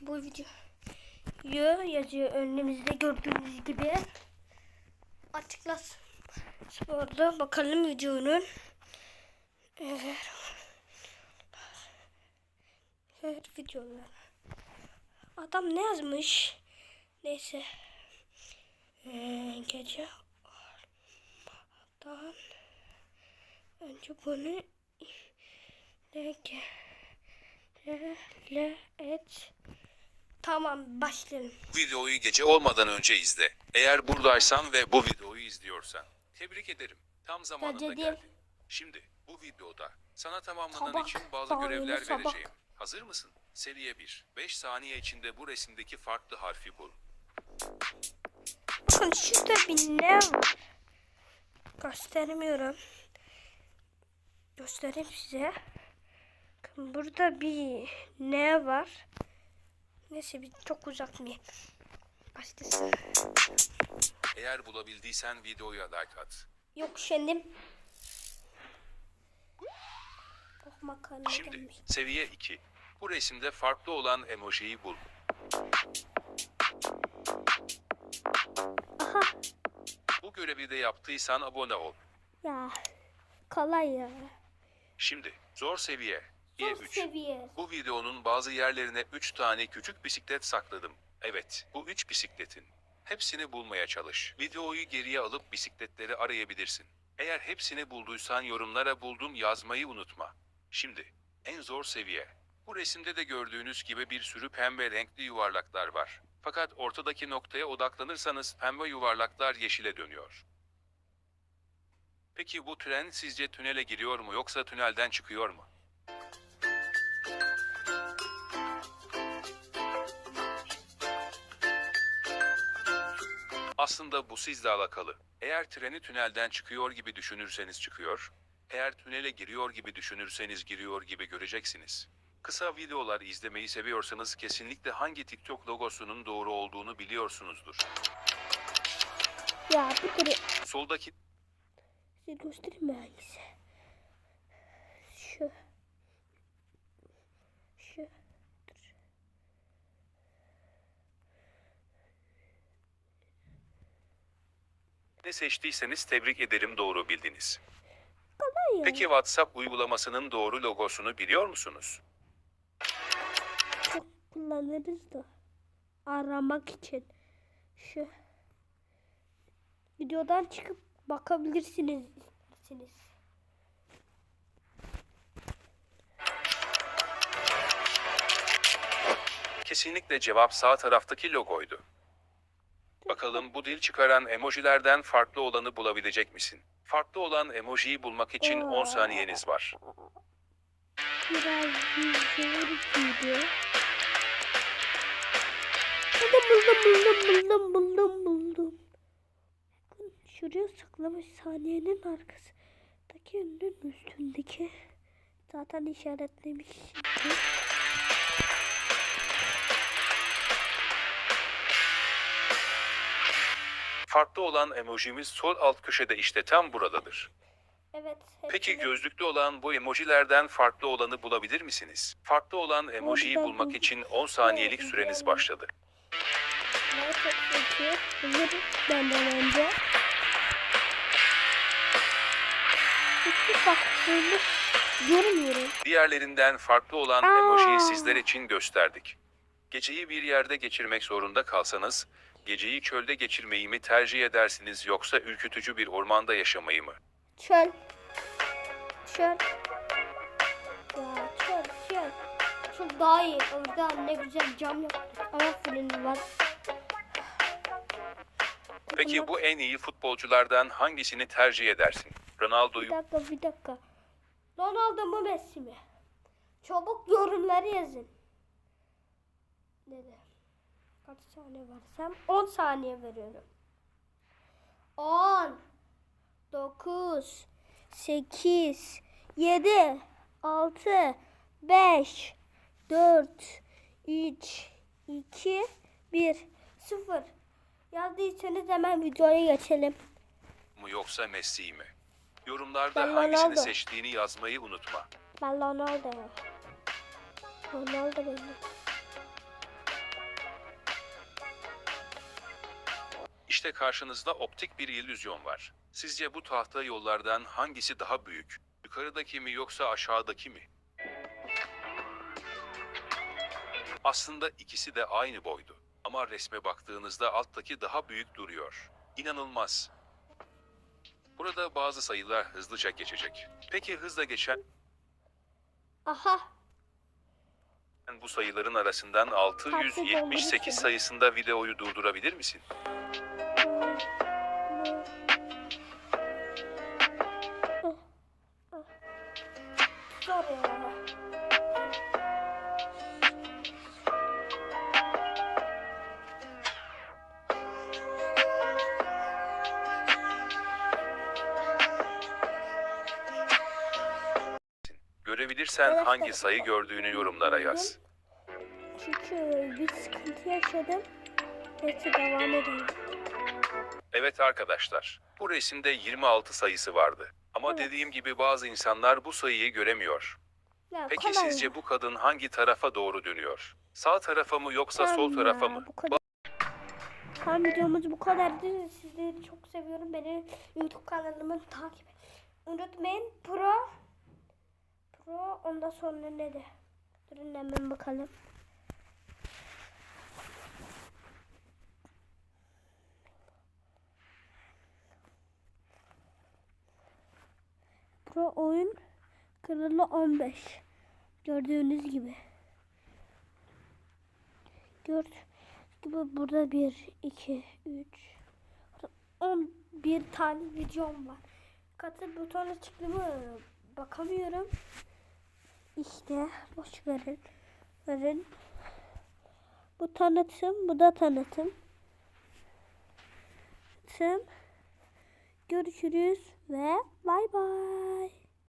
bu videoyu yazıyor önümüzde gördüğünüz gibi. Açıkla sporda bakalım videonun. Evet. Evet videolar. Adam ne yazmış? Neyse. Ee, gece olmadan önce bunu le et. Tamam başlayalım. Videoyu gece olmadan önce izle. Eğer buradaysan ve bu videoyu izliyorsan. Tebrik ederim. Tam zamanında Gece değil. geldin. Şimdi bu videoda sana tamamlanan Sabah, için bazı görevler sabah. vereceğim. Hazır mısın? Seriye 1. 5 saniye içinde bu resimdeki farklı harfi bul. Bakın şurada bir ne var? Göstermiyorum. Göstereyim size. Bakın burada bir ne var? Neyse bir çok mı? Başlasın. Eğer bulabildiysen videoya like at. Yok şimdi. Oh makarna Şimdi gelmiş. seviye 2. Bu resimde farklı olan emojiyi bul. Aha Bu görevi de yaptıysan abone ol. ya kolay ya. Şimdi zor seviye. Zor E3. seviye. Bu videonun bazı yerlerine 3 tane küçük bisiklet sakladım. Evet, bu 3 bisikletin. Hepsini bulmaya çalış. Videoyu geriye alıp bisikletleri arayabilirsin. Eğer hepsini bulduysan yorumlara buldum yazmayı unutma. Şimdi, en zor seviye. Bu resimde de gördüğünüz gibi bir sürü pembe renkli yuvarlaklar var. Fakat ortadaki noktaya odaklanırsanız pembe yuvarlaklar yeşile dönüyor. Peki bu tren sizce tünele giriyor mu yoksa tünelden çıkıyor mu? Aslında bu sizle alakalı. Eğer treni tünelden çıkıyor gibi düşünürseniz çıkıyor, eğer tünele giriyor gibi düşünürseniz giriyor gibi göreceksiniz. Kısa videolar izlemeyi seviyorsanız kesinlikle hangi TikTok logosunun doğru olduğunu biliyorsunuzdur. Ya bir kere Soldaki size göstereyim mi hangisi? Şu. Şu. Ne seçtiyseniz tebrik ederim doğru bildiniz. Kolay ya. Peki WhatsApp uygulamasının doğru logosunu biliyor musunuz? Çok kullanırız da. Aramak için. Şu. Videodan çıkıp bakabilirsiniz isterseniz. Kesinlikle cevap sağ taraftaki logoydu. Bakalım bu dil çıkaran emojilerden farklı olanı bulabilecek misin? Farklı olan emojiyi bulmak için 10 saniyeniz var. Biraz bir zor video. Buldum buldum buldum buldum buldum şuraya saklamış saniyenin arkasındaki önünün üstündeki. Zaten işaretlemiştim. Farklı olan emojimiz sol alt köşede işte tam buradadır. Evet. Peki hepsini- gözlüklü olan bu emojilerden farklı olanı bulabilir misiniz? Farklı olan emojiyi bulmak için 10 saniyelik süreniz başladı. Ne çok zeki. Hazır benden önce. Hiçbir görmüyorum. Diğerlerinden farklı olan Aa. emojiyi sizler için gösterdik. Geceyi bir yerde geçirmek zorunda kalsanız, geceyi çölde geçirmeyi mi tercih edersiniz yoksa ürkütücü bir ormanda yaşamayı mı? Çöl. Çöl. Ya çöl çöl. Çöl daha iyi. Orada ne güzel cam yaptık. Ama fırını var. Peki bu en iyi futbolculardan hangisini tercih edersin? Bir Ronaldo'yu, dakika bir dakika. Ronaldo mu Messi mi? Çabuk yorumları yazın. Dedi. Kaç saniye versem? 10 saniye veriyorum. 10 9 8 7 6 5 4 3 2 1 0 Yazdıysanız hemen videoya geçelim. mu yoksa Messi mi? Yorumlarda Ben hangisini Ronaldo. seçtiğini yazmayı unutma. Ben Ronaldo. Ronaldo benim. İşte karşınızda optik bir illüzyon var. Sizce bu tahta yollardan hangisi daha büyük? Yukarıdaki mi yoksa aşağıdaki mi? Aslında ikisi de aynı boydu. Ama resme baktığınızda alttaki daha büyük duruyor. İnanılmaz. Burada bazı sayılar hızlıca geçecek. Peki hızla geçen Aha. bu sayıların arasından 678 sayısında videoyu durdurabilir misin? Görebilirsen Evet, hangi sayı gördüğünü yorumlara yaz. Çünkü bir sıkıntı yaşadım. Neyse devam edelim. Evet arkadaşlar, bu resimde 26 sayısı vardı. Ama Evet. dediğim gibi bazı insanlar bu sayıyı göremiyor. Ya, Peki kolay sizce bu kadın hangi tarafa doğru dönüyor? Sağ tarafa mı yoksa sol Tamam tarafa ya, mı? Bu kadar. Tamam videomuz bu kadardı. Sizleri çok seviyorum. Beni YouTube kanalımı takip et. Unutmayın. Pro. Pro ondan sonra ne de? Durun hemen bakalım. Pro oyun kralı 15. Gördüğünüz gibi. Gördüğünüz gibi burada 1, 2, 3, 11 tane videom var. Katıl butonu çıktı mı bakamıyorum. İşte boş verin. Verin. Bu tanıtım, bu da tanıtım. Tanıtım. Görüşürüz ve bay bay.